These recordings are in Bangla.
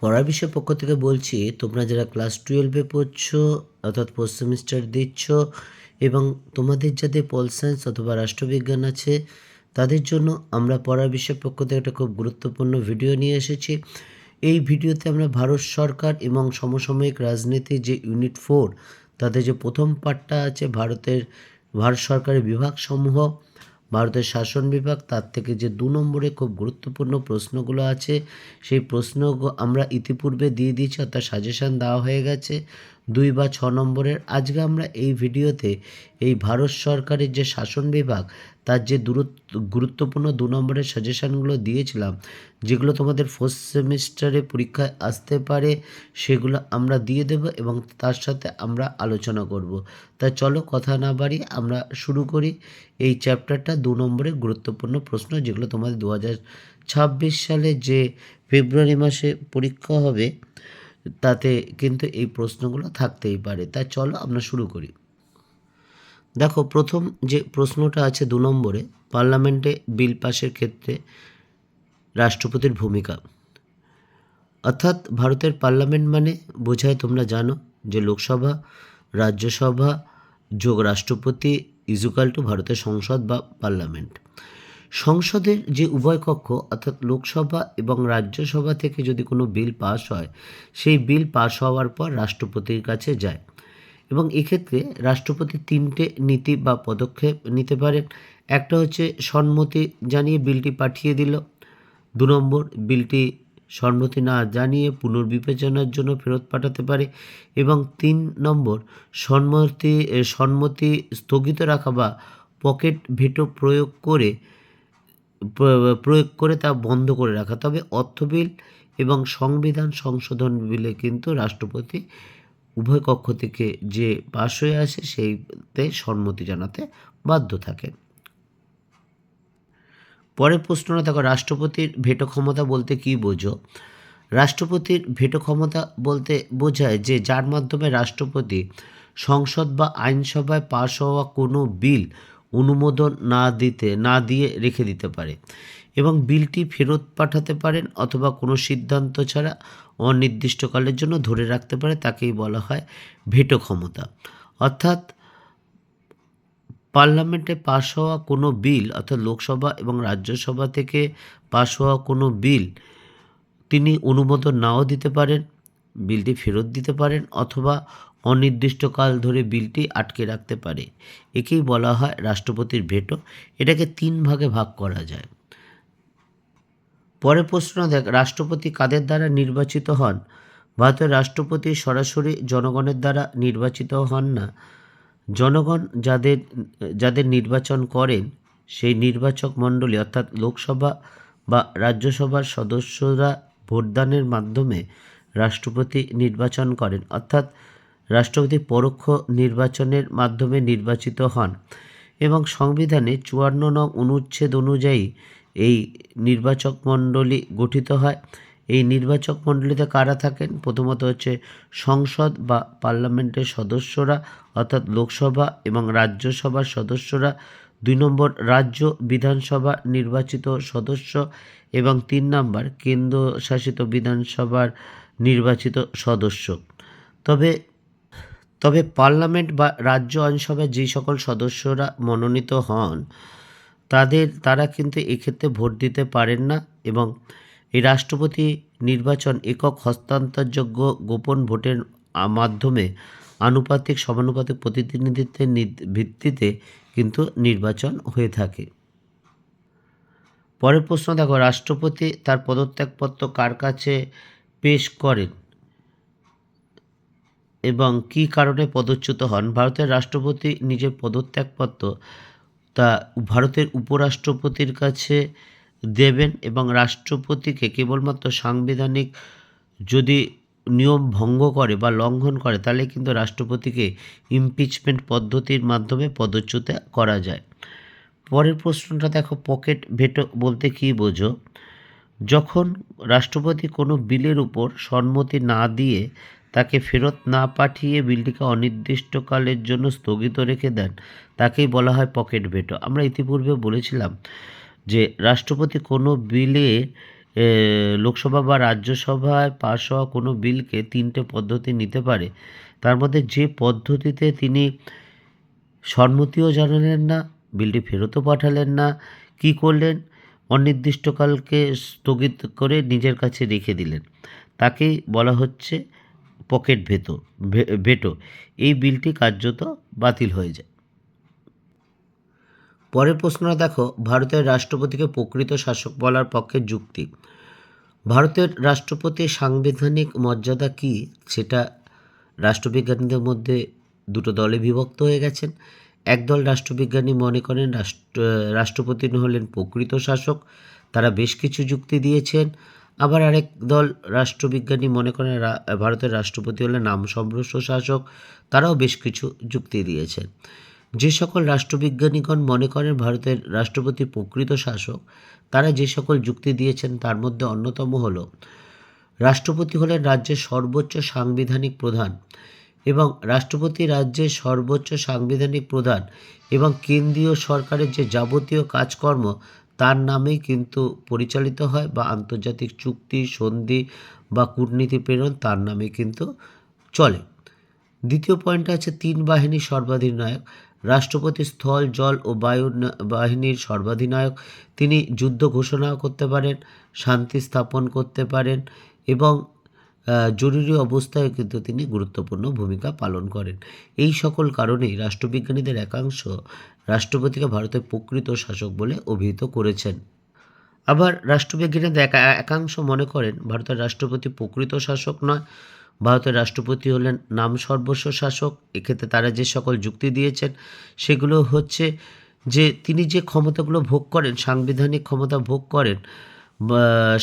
পড়ার বিষয় পক্ষ থেকে বলছি, তোমরা যারা ক্লাস টুয়েলভে পড়ছো, অর্থাৎ ফোর্থ সেমিস্টার দিচ্ছ, এবং তোমাদের যাদের পল সায়েন্স অথবা রাষ্ট্রবিজ্ঞান আছে, তাদের জন্য আমরা পড়ার বিষয় পক্ষ থেকে একটা খুব গুরুত্বপূর্ণ ভিডিও নিয়ে এসেছি। এই ভিডিওতে আমরা ভারত সরকার এবং সমসাময়িক রাজনীতির যে ইউনিট ফোর তাদের যে প্রথম পার্টটা আছে ভারতের, ভারত সরকারের বিভাগসমূহ ভারতের শাসন বিভাগ, তার থেকে যে দু নম্বরে খুব গুরুত্বপূর্ণ প্রশ্নগুলো আছে, সেই প্রশ্ন আমরা ইতিপূর্বে দিয়ে দিয়েছি, অর্থাৎ সাজেশান দেওয়া হয়ে গেছে। দুই বা ছ নম্বরের। আজকে আমরা এই ভিডিওতে এই ভারত সরকারের যে শাসন বিভাগ, তার যে দূরত্ব, গুরুত্বপূর্ণ দু নম্বরের সাজেশানগুলো দিয়েছিলাম, যেগুলো তোমাদের ফোর্থ সেমিস্টারে পরীক্ষায় আসতে পারে, সেগুলো আমরা দিয়ে দেব এবং তার সাথে আমরা আলোচনা করব। তা চলো কথা না বাড়ি আমরা শুরু করি এই চ্যাপ্টারটা দু নম্বরের গুরুত্বপূর্ণ প্রশ্ন, যেগুলো তোমাদের দু হাজার ছাব্বিশ সালে যে ফেব্রুয়ারি মাসে পরীক্ষা হবে তাতে কিন্তু এই প্রশ্নগুলো থাকতেই পারে। তা চলো আমরা শুরু করি। দেখো, প্রথম যে প্রশ্নটা আছে দু নম্বরে, পার্লামেন্টে বিল পাশের ক্ষেত্রে রাষ্ট্রপতির ভূমিকা। অর্থাৎ ভারতের পার্লামেন্ট মানে বোঝায় তোমরা জানো যে লোকসভা, রাজ্যসভা যোগ রাষ্ট্রপতি ইজুকাল টু ভারতের সংসদ বা পার্লামেন্ট। সংসদের যে উভয় কক্ষ, অর্থাৎ লোকসভা এবং রাজ্যসভা থেকে যদি কোনো বিল পাস হয়, সেই বিল পাস হওয়ার পর রাষ্ট্রপতির কাছে যায়। এবং এক্ষেত্রে রাষ্ট্রপতি তিনটে নীতি বা পদক্ষেপ নিতে পারেন। একটা হচ্ছে সম্মতি জানিয়ে বিলটি পাঠিয়ে দিল। দু নম্বর, বিলটি সম্মতি না জানিয়ে পুনর্বিবেচনার জন্য ফেরত পাঠাতে পারে। এবং তিন নম্বর, সম্মতি সম্মতি স্থগিত রাখা বা পকেট ভেটো প্রয়োগ করে প্রয়োগ করে তা বন্ধ করে রাখা। তবে অর্থ বিল এবং সংবিধান সংশোধন বিলে কিন্তু রাষ্ট্রপতি উভয় কক্ষ থেকে যে পাশ হয়ে আসে সেইতে সম্মতি জানাতে বাধ্য থাকেন। পরের প্রশ্নটা দেখো রাষ্ট্রপতির ভেটো ক্ষমতা বলতে কি বোঝো? রাষ্ট্রপতির ভেটো ক্ষমতা বলতে বোঝায় যে যার মাধ্যমে রাষ্ট্রপতি সংসদ বা আইনসভায় পাশ হওয়া কোনো বিল অনুমোদন না দিতে, না দিয়ে রেখে দিতে পারে এবং বিলটি ফেরত পাঠাতে পারেন অথবা কোনো সিদ্ধান্ত ছাড়া অনির্দিষ্টকালের জন্য ধরে রাখতে পারে, তাকেই বলা হয় ভেটো ক্ষমতা। অর্থাৎ পার্লামেন্টে পাশ হওয়া কোনো বিল, অর্থাৎ লোকসভা এবং রাজ্যসভা থেকে পাশ হওয়া কোনো বিল, তিনি অনুমোদন নাও দিতে পারেন, বিলটি ফেরত দিতে পারেন অথবা অনির্দিষ্টকাল ধরে বিলটি আটকে রাখতে পারে। একেই বলা হয় রাষ্ট্রপতির ভেটো। এটাকে তিন ভাগে ভাগ করা যায়। পরের প্রশ্ন দেখ, রাষ্ট্রপতি কাদের দ্বারা নির্বাচিত হন? ভারতের রাষ্ট্রপতি সরাসরি জনগণের দ্বারা নির্বাচিত হন না। জনগণ যাদের যাদের নির্বাচন করেন, সেই নির্বাচক মণ্ডলী অর্থাৎ লোকসভা বা রাজ্যসভার সদস্যরা ভোটদানের মাধ্যমে রাষ্ট্রপতি নির্বাচন করেন। অর্থাৎ রাষ্ট্রপতি পরোক্ষ নির্বাচনের মাধ্যমে নির্বাচিত হন এবং সংবিধানে চুয়ান্ন নং অনুচ্ছেদ অনুযায়ী এই নির্বাচক মণ্ডলী গঠিত হয়। এই নির্বাচক মণ্ডলীতে কারা থাকেন? প্রথমত হচ্ছে সংসদ বা পার্লামেন্টের সদস্যরা, অর্থাৎ লোকসভা এবং রাজ্যসভার সদস্যরা, দুই নম্বর রাজ্য বিধানসভা নির্বাচিত সদস্য এবং তিন নম্বর কেন্দ্রশাসিত বিধানসভার নির্বাচিত সদস্য। তবে তবে পার্লামেন্ট বা রাজ্য আইনসভায় যে সকল সদস্যরা মনোনীত হন, তাদের, তারা কিন্তু এক্ষেত্রে ভোট দিতে পারেন না এবং এই রাষ্ট্রপতি নির্বাচন একক হস্তান্তরযোগ্য গোপন ভোটের মাধ্যমে আনুপাতিক, সমানুপাতিক প্রতিনিধিত্বের ভিত্তিতে কিন্তু নির্বাচন হয়ে থাকে। পরের প্রশ্ন, দেখো, রাষ্ট্রপতি তার পদত্যাগপত্র কার কাছে পেশ করেন? এবং কী কারণে পদচ্যুত হন? ভারতের রাষ্ট্রপতি নিজের পদত্যাগপত্র তা ভারতের উপরাষ্ট্রপতির কাছে দেবেন এবং রাষ্ট্রপতিকে কেবলমাত্র সাংবিধানিক যদি নিয়ম ভঙ্গ করে বা লঙ্ঘন করে, তাহলে কিন্তু রাষ্ট্রপতিকে ইমপিচমেন্ট পদ্ধতির মাধ্যমে পদচ্যুত করা যায়। পরের প্রশ্নটা দেখো, পকেট ভেটো বলতে কী বোঝো? যখন রাষ্ট্রপতি কোনো বিলের উপর সম্মতি না দিয়ে তাকে ফেরত না পাঠিয়ে বিলটিকে অনির্দিষ্টকালের জন্য স্থগিত রেখে দেন। তাকেই বলা হয় পকেট ভেটো। আমরা ইতিপূর্বে বলেছিলাম যে, রাষ্ট্রপতি কোনো বিলে লোকসভা বা রাজ্যসভায় পাশ হওয়া কোনো বিলকে তিনটে পদ্ধতি নিতে পারে। তার মধ্যে যে পদ্ধতিতে তিনি সম্মতিও জানালেন না, বিলটি ফেরতও পাঠালেন না, কি করলেন, অনির্দিষ্টকালকে স্থগিত করে নিজের কাছে রেখে দিলেন। তাকেই বলা হচ্ছে পকেট ভেতো ভেটো। এই বিলটি কার্যত বাতিল হয়ে যায়। পরের প্রশ্নটা দেখো, ভারতের রাষ্ট্রপতিকে প্রকৃত শাসক বলার পক্ষে যুক্তি। ভারতের রাষ্ট্রপতির সাংবিধানিক মর্যাদা কি? সেটা রাষ্ট্রবিজ্ঞানীদের মধ্যে দুটো দলে বিভক্ত হয়ে গেছেন। একদল রাষ্ট্রবিজ্ঞানী মনে করেন রাষ্ট্র, রাষ্ট্রপতি হলেন প্রকৃত শাসক, তারা বেশ কিছু যুক্তি দিয়েছেন। আবার আরেক দল রাষ্ট্রবিজ্ঞানী মনে করেন ভারতের রাষ্ট্রপতি হলেন নাম সম্ভ্রষ্ট শাসক, তারাও বেশ কিছু যুক্তি দিয়েছেন। যে সকল রাষ্ট্রবিজ্ঞানীগণ মনে করেন ভারতের রাষ্ট্রপতি প্রকৃত শাসক, তারা যে সকল যুক্তি দিয়েছেন তার মধ্যে অন্যতম হলো, রাষ্ট্রপতি হলেন রাজ্যের সর্বোচ্চ সাংবিধানিক প্রধান এবং রাষ্ট্রপতি রাজ্যের সর্বোচ্চ সাংবিধানিক প্রধান এবং কেন্দ্রীয় সরকারের যে যাবতীয় কাজকর্ম তার নামেই কিন্তু পরিচালিত হয় বা আন্তর্জাতিক চুক্তি, সন্ধি বা কূটনীতি প্রেরণ তার নামে কিন্তু চলে। দ্বিতীয় পয়েন্ট আছে তিন বাহিনীর সর্বাধিনায়ক। রাষ্ট্রপতি স্থল, জল ও বায়ু বাহিনীর সর্বাধিনায়ক। তিনি যুদ্ধ ঘোষণা করতে পারেন, শান্তি স্থাপন করতে পারেন এবং জরুরি অবস্থায় কিন্তু তিনি গুরুত্বপূর্ণ ভূমিকা পালন করেন। এই সকল কারণেই রাষ্ট্রবিজ্ঞানীদের একাংশ রাষ্ট্রপতিকে ভারতের প্রকৃত শাসক বলে অভিহিত করেছেন। আবার রাষ্ট্রবিজ্ঞানীদের একা- একাংশ মনে করেন, ভারতের রাষ্ট্রপতি প্রকৃত শাসক নয়, ভারতের রাষ্ট্রপতি হলেন নাম সর্বস্ব শাসক। এক্ষেত্রে তারা যে সকল যুক্তি দিয়েছেন, সেগুলো হচ্ছে যে, তিনি যে ক্ষমতাগুলো ভোগ করেন, সাংবিধানিক ক্ষমতা ভোগ করেন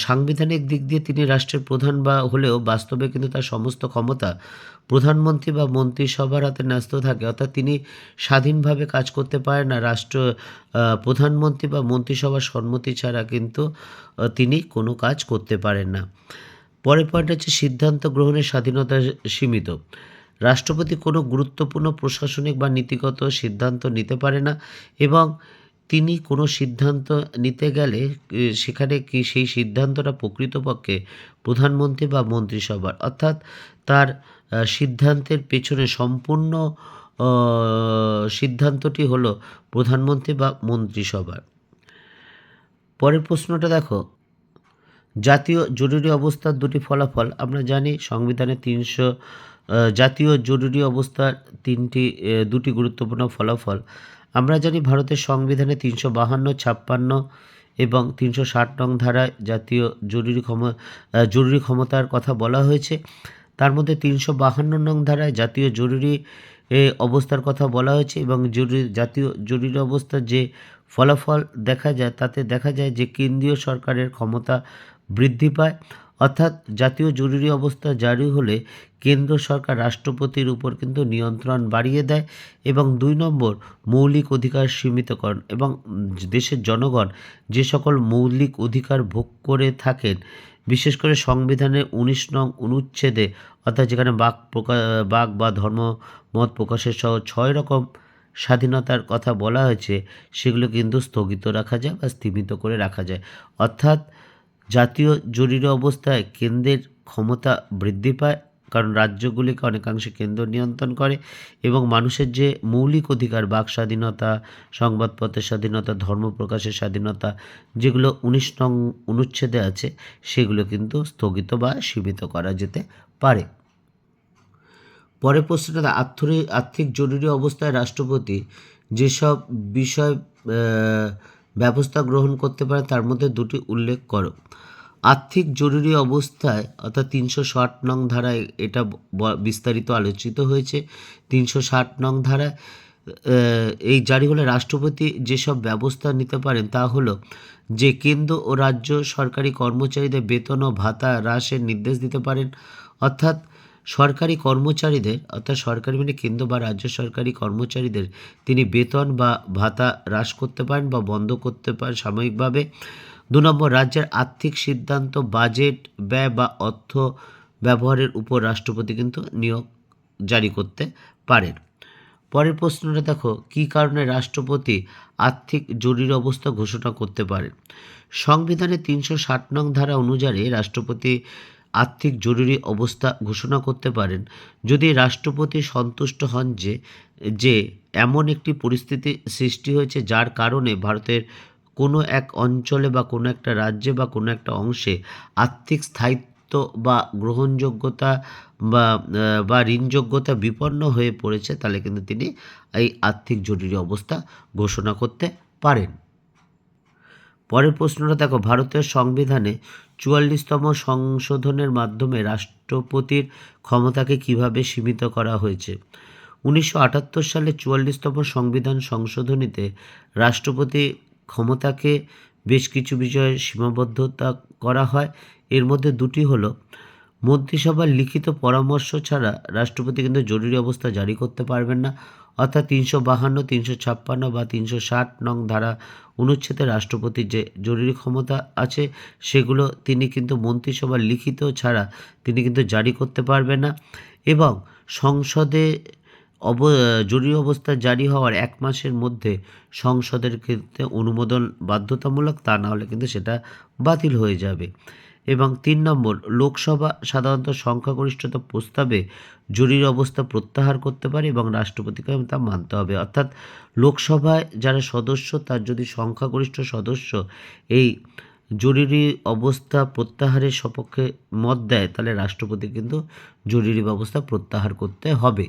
সাংবিধানিক দিক দিয়ে তিনি রাষ্ট্রের প্রধান বা হলেও বাস্তবে কিন্তু তার সমস্ত ক্ষমতা প্রধানমন্ত্রী বা মন্ত্রিসভার হাতে ন্যস্ত থাকে। অর্থাৎ তিনি স্বাধীনভাবে কাজ করতে পারেন না। রাষ্ট্র প্রধানমন্ত্রী বা মন্ত্রিসভার সম্মতি ছাড়া কিন্তু তিনি কোনো কাজ করতে পারেন না। পরের পয়েন্ট হচ্ছে সিদ্ধান্ত গ্রহণের স্বাধীনতা সীমিত। রাষ্ট্রপতি কোনো গুরুত্বপূর্ণ প্রশাসনিক বা নীতিগত সিদ্ধান্ত নিতে পারে না এবং তিনি কোনো সিদ্ধান্ত নিতে গেলে সেখানে কি সেই সিদ্ধান্তটা প্রকৃতপক্ষে প্রধানমন্ত্রী বা মন্ত্রিসভার? অর্থাৎ তার সিদ্ধান্তের পেছনে সম্পূর্ণ সিদ্ধান্তটি হলো প্রধানমন্ত্রী বা মন্ত্রিসভার। পরের প্রশ্নটা দেখো। জাতীয় জরুরি অবস্থার দুটি ফলাফল আমরা জানি সংবিধানের তিনশো জাতীয় জরুরি অবস্থার তিনটি দুটি গুরুত্বপূর্ণ ফলাফল। আমরা জানি ভারতের সংবিধানে তিনশো বাহান্ন, ছাপ্পান্ন এবং তিনশো ষাট নং ধারায় জাতীয় জরুরি ক্ষম জরুরি ক্ষমতার কথা বলা হয়েছে। তার মধ্যে তিনশো বাহান্ন নং ধারায় জাতীয় জরুরি অবস্থার কথা বলা হয়েছে এবং জরুরি, জাতীয় জরুরি অবস্থার যে ফলাফল দেখা যায়, তাতে দেখা যায় যে কেন্দ্রীয় সরকারের ক্ষমতা বৃদ্ধি পায়। অর্থাৎ জাতীয় জরুরি অবস্থা জারি হলে কেন্দ্র সরকার রাষ্ট্রপতির উপর কিন্তু নিয়ন্ত্রণ বাড়িয়ে দেয় এবং দুই নম্বর, মৌলিক অধিকার সীমিতকরণ এবং দেশের জনগণ যে সকল মৌলিক অধিকার ভোগ করে থাকেন, বিশেষ করে সংবিধানের উনিশ নং অনুচ্ছেদে, অর্থাৎ যেখানে বাক প্রকাশ বাক বা ধর্ম মত প্রকাশের সহ ছয় রকম স্বাধীনতার কথা বলা হয়েছে, সেগুলো কিন্তু স্থগিত রাখা যায় বা স্থিমিত করে রাখা যায়। অর্থাৎ জাতীয় জরুরি অবস্থায় কেন্দ্রের ক্ষমতা বৃদ্ধি পায়, কারণ রাজ্যগুলিকে অনেকাংশে কেন্দ্র নিয়ন্ত্রণ করে এবং মানুষের যে মৌলিক অধিকার, বাক স্বাধীনতা, সংবাদপত্রের স্বাধীনতা, ধর্ম প্রকাশের স্বাধীনতা, যেগুলো উনিশ নং অনুচ্ছেদে আছে, সেগুলো কিন্তু স্থগিত বা সীমিত করা যেতে পারে। পরে প্রশ্নটা আর্থিক জরুরি অবস্থায় রাষ্ট্রপতি যেসব বিষয় ব্যবস্থা গ্রহণ করতে পারে, তার মধ্যে দুটি উল্লেখ করো। আর্থিক জরুরি অবস্থায়, অর্থাৎ তিনশো ষাট নং ধারায় এটা বিস্তারিত আলোচিত হয়েছে। তিনশো ষাট নং ধারায় এই জারি হলে রাষ্ট্রপতি যেসব ব্যবস্থা নিতে পারেন তা হলো, যে কেন্দ্র ও রাজ্য সরকারি কর্মচারীদের বেতন ও ভাতা হ্রাসের নির্দেশ দিতে পারেন, অর্থাৎ সরকারি কর্মচারীদের, অর্থাৎ সরকারি মানে কেন্দ্র বা রাজ্য সরকারি কর্মচারীদের, তিনি বেতন বা ভাতা হ্রাস করতে পারেন বা বন্ধ করতে পারেন সাময়িকভাবে। দু নম্বর, রাজ্যের আর্থিক সিদ্ধান্ত, বাজেট, ব্যয় বা অর্থ ব্যবহারের উপর রাষ্ট্রপতি কিন্তু নিয়োগ জারি করতে পারেন। পরের প্রশ্নটা দেখো, কী কারণে রাষ্ট্রপতি আর্থিক জরুরি অবস্থা ঘোষণা করতে পারেন? সংবিধানের তিনশো ষাট নং ধারা অনুযায়ী রাষ্ট্রপতি আর্থিক জরুরি অবস্থা ঘোষণা করতে পারেন। যদি রাষ্ট্রপতি সন্তুষ্ট হন যে যে এমন একটি পরিস্থিতি সৃষ্টি হয়েছে যার কারণে ভারতের কোনো এক অঞ্চলে বা কোনো একটা রাজ্যে বা কোনো একটা অংশে আর্থিক স্থায়িত্ব বা গ্রহণযোগ্যতা বা বা ঋণযোগ্যতা বিপন্ন হয়ে পড়েছে, তাহলে কিন্তু তিনি এই আর্থিক জরুরি অবস্থা ঘোষণা করতে পারেন। পরের প্রশ্নটা দেখো ভারতের সংবিধানে চুয়াল্লিশতম সংশোধনের মাধ্যমে রাষ্ট্রপতির ক্ষমতাকে কীভাবে সীমিত করা হয়েছে? উনিশশো আটাত্তর সালে চুয়াল্লিশতম সংবিধান সংশোধনীতে রাষ্ট্রপতি ক্ষমতাকে বেশ কিছু বিষয়ে সীমাবদ্ধতা করা হয়। এর মধ্যে দুটি হলো, মন্ত্রিসভার লিখিত পরামর্শ ছাড়া রাষ্ট্রপতি কিন্তু জরুরি অবস্থা জারি করতে পারবেন না। অর্থাৎ তিনশো বাহান্ন, তিনশো ছাপ্পান্ন বা তিনশো ষাট নং ধারা অনুচ্ছেদে রাষ্ট্রপতির যে জরুরি ক্ষমতা আছে, সেগুলো তিনি কিন্তু মন্ত্রিসভার লিখিত ছাড়া তিনি কিন্তু জারি করতে পারবেন না। এবং সংসদে অব, জরুরি অবস্থা জারি হওয়ার এক মাসের মধ্যে সংসদের ক্ষেত্রে অনুমোদন বাধ্যতামূলক, তা না হলে কিন্তু সেটা বাতিল হয়ে যাবে। এবং তিন নম্বর, লোকসভা সাধারণত সংখ্যাগরিষ্ঠতা প্রস্তাবে জরুরি অবস্থা প্রত্যাহার করতে পারে এবং রাষ্ট্রপতিকে তা মানতে হবে। অর্থাৎ লোকসভায় যারা সদস্য, তার যদি সংখ্যাগরিষ্ঠ সদস্য এই জরুরি অবস্থা প্রত্যাহারের সপক্ষে মত দেয়, তাহলে রাষ্ট্রপতি কিন্তু জরুরি ব্যবস্থা প্রত্যাহার করতে হবে।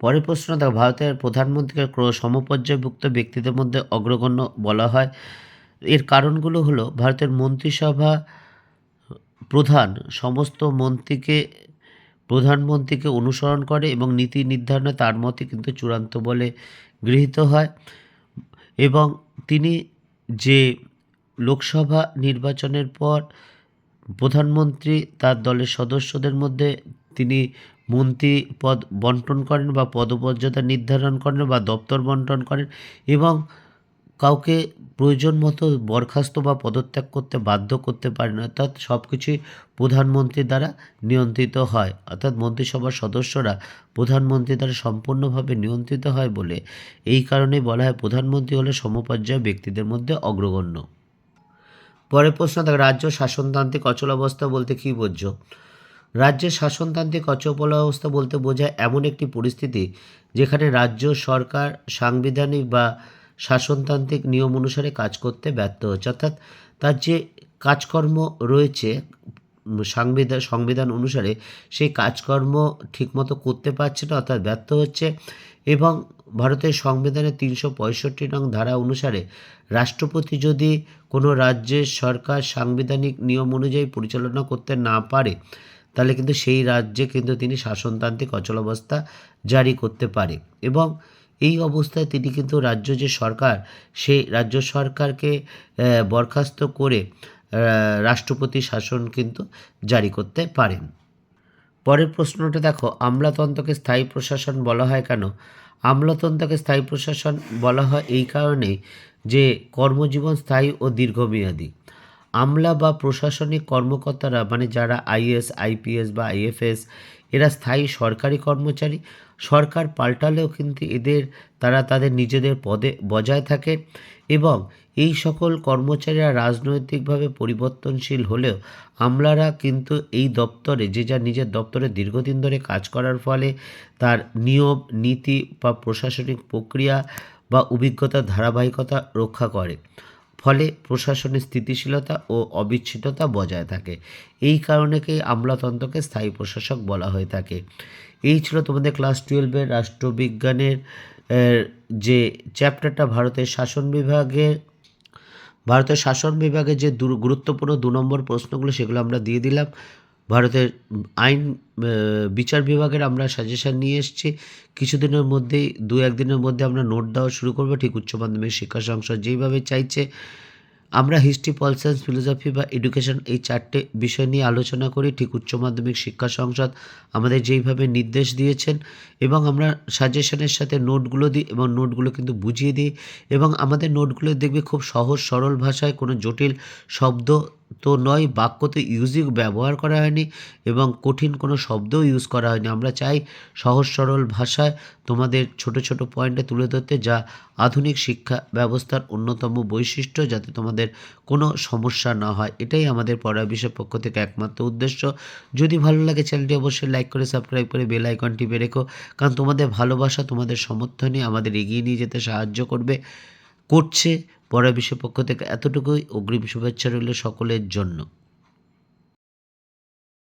পরের প্রশ্ন ভারতের প্রধানমন্ত্রীকে সমপর্যায়ভুক্ত ব্যক্তিদের মধ্যে অগ্রগণ্য বলা হয়। এর কারণগুলো হলো, ভারতের মন্ত্রিসভা প্রধান সমস্ত মন্ত্রীকে প্রধানমন্ত্রীকে অনুসরণ করে এবং নীতি নির্ধারণে তার মতে কিন্তু চূড়ান্ত বলে গৃহীত হয়। এবং তিনি যে লোকসভা নির্বাচনের পর প্রধানমন্ত্রী তার দলের সদস্যদের মধ্যে তিনি মন্ত্রী পদ বন্টন করেন বা পদমর্যাদা নির্ধারণ করেন বা দপ্তর বন্টন করেন এবং কাউকে প্রয়োজন মতো বরখাস্ত বা পদত্যাগ করতে বাধ্য করতে পারে না, অর্থাৎ সব কিছুই প্রধানমন্ত্রীর দ্বারা নিয়ন্ত্রিত হয়, অর্থাৎ মন্ত্রিসভার সদস্যরা প্রধানমন্ত্রী দ্বারা সম্পূর্ণভাবে নিয়ন্ত্রিত হয় বলে এই কারণেই বলা হয় প্রধানমন্ত্রী হলে সমপর্যায় ব্যক্তিদের মধ্যে অগ্রগণ্য। পরের প্রশ্ন দেখো রাজ্য শাসনতান্ত্রিক অচলাবস্থা বলতে কী বোঝো? রাজ্যের শাসনতান্ত্রিক অচল অবস্থা বলতে বোঝায় এমন একটি পরিস্থিতি যেখানে রাজ্য সরকার, সাংবিধানিক বা শাসনতান্ত্রিক নিয়ম অনুসারে কাজ করতে ব্যর্থ হচ্ছে। অর্থাৎ তার যে কাজকর্ম রয়েছে সাংবিধান সংবিধান অনুসারে সেই কাজকর্ম ঠিকমতো করতে পারছে না, অর্থাৎ ব্যর্থ হচ্ছে এবং ভারতের সংবিধানের তিনশো পঁয়ষট্টি নং ধারা অনুসারে রাষ্ট্রপতি যদি কোনো রাজ্যের সরকার সাংবিধানিক নিয়ম অনুযায়ী পরিচালনা করতে না পারে, তাহলে কিন্তু সেই রাজ্যে কিন্তু তিনি শাসনতান্ত্রিক অচলাবস্থা জারি করতে পারে। এবং এই অবস্থায় তিনি কিন্তু রাজ্য যে সরকার সেই রাজ্য সরকারকে বরখাস্ত করে রাষ্ট্রপতি শাসন কিন্তু জারি করতে পারেন। পরের প্রশ্নটা দেখো, আমলাতন্ত্রকে স্থায়ী প্রশাসন বলা হয় কেন? আমলাতন্ত্রকে স্থায়ী প্রশাসন বলা হয় এই কারণেই যে কর্মজীবন স্থায়ী ও দীর্ঘমেয়াদী। আমলা বা প্রশাসনিক কর্মকর্তারা মানে যারা আইএস, আইপিএস বা আইএফএস, এরা স্থায়ী সরকারি কর্মচারী সরকার পাল্টালেও কিন্তু এদের, তারা তাদের নিজেদের পদে বজায় থাকে এবং এই সকল কর্মচারীরা রাজনৈতিকভাবে পরিবর্তনশীল হলেও আমলারা কিন্তু এই দপ্তরে, যে যার নিজের দপ্তরে দীর্ঘদিন ধরে কাজ করার ফলে তার নিয়ম, নীতি বা প্রশাসনিক প্রক্রিয়া বা অভিজ্ঞতার ধারাবাহিকতা রক্ষা করে। ফলে প্রশাসনের স্থিতিশীলতা ও অবিচ্ছিন্নতা বজায় থাকে। এই কারণেকেই আমলাতন্ত্রকে স্থায়ী প্রশাসক বলা হয়ে থাকে। এই ছিল তোমাদের ক্লাস টুয়েলভের রাষ্ট্রবিজ্ঞানের যে চ্যাপ্টারটা ভারতের শাসন বিভাগের ভারতের শাসন বিভাগে যে গুরুত্বপূর্ণ দু নম্বর প্রশ্নগুলো সেগুলো আমরা দিয়ে দিলাম। ভারতের আইন বিচার বিভাগের আমরা সাজেশন নিয়ে এসেছি। কিছুদিনের মধ্যেই দু একদিনের মধ্যে আমরা নোট দেওয়া শুরু করব। ঠিক উচ্চ মাধ্যমিক শিক্ষা সংসদ যেইভাবে চাইছে আমরা হিস্ট্রি পল সায়েন্স ফিলোসফি বা এডুকেশন এই চারটে বিষয় নিয়ে আলোচনা করি। ঠিক উচ্চ মাধ্যমিক শিক্ষা সংসদ আমাদের যেইভাবে নির্দেশ দিয়েছেন এবং আমরা সাজেশনের সাথে নোটগুলো দিই এবং নোটগুলো কিন্তু বুঝিয়ে দিই এবং আমাদের নোটগুলো দেখবে খুব সহজ, সরল ভাষায় কোনো জটিল শব্দ তো নয়, বাক্যতে ইউজই ব্যবহার করা হয়নি এবং কঠিন কোনো শব্দও ইউজ করা হয়নি। আমরা চাই সহজ, সরল ভাষায় তোমাদের ছোট ছোট পয়েন্টে তুলে ধরতে যা আধুনিক শিক্ষা ব্যবস্থার অন্যতম বৈশিষ্ট্য, যাতে তোমাদের কোনো সমস্যা না হয়। এটাই আমাদের পড়া বিষয় পক্ষ থেকে একমাত্র উদ্দেশ্য। যদি ভালো লাগে চ্যানেলটি অবশ্যই লাইক করে সাবস্ক্রাইব করে বেল আইকন টিপে রেখো, কারণ তোমাদের ভালোবাসা, তোমাদের সমর্থনই আমাদের এগিয়ে নিয়ে যেতে সাহায্য করবে, করছে পড়া বিশ্বের পক্ষ থেকে এতটুকুই অগ্রিম শুভেচ্ছা রইল সকলের জন্য।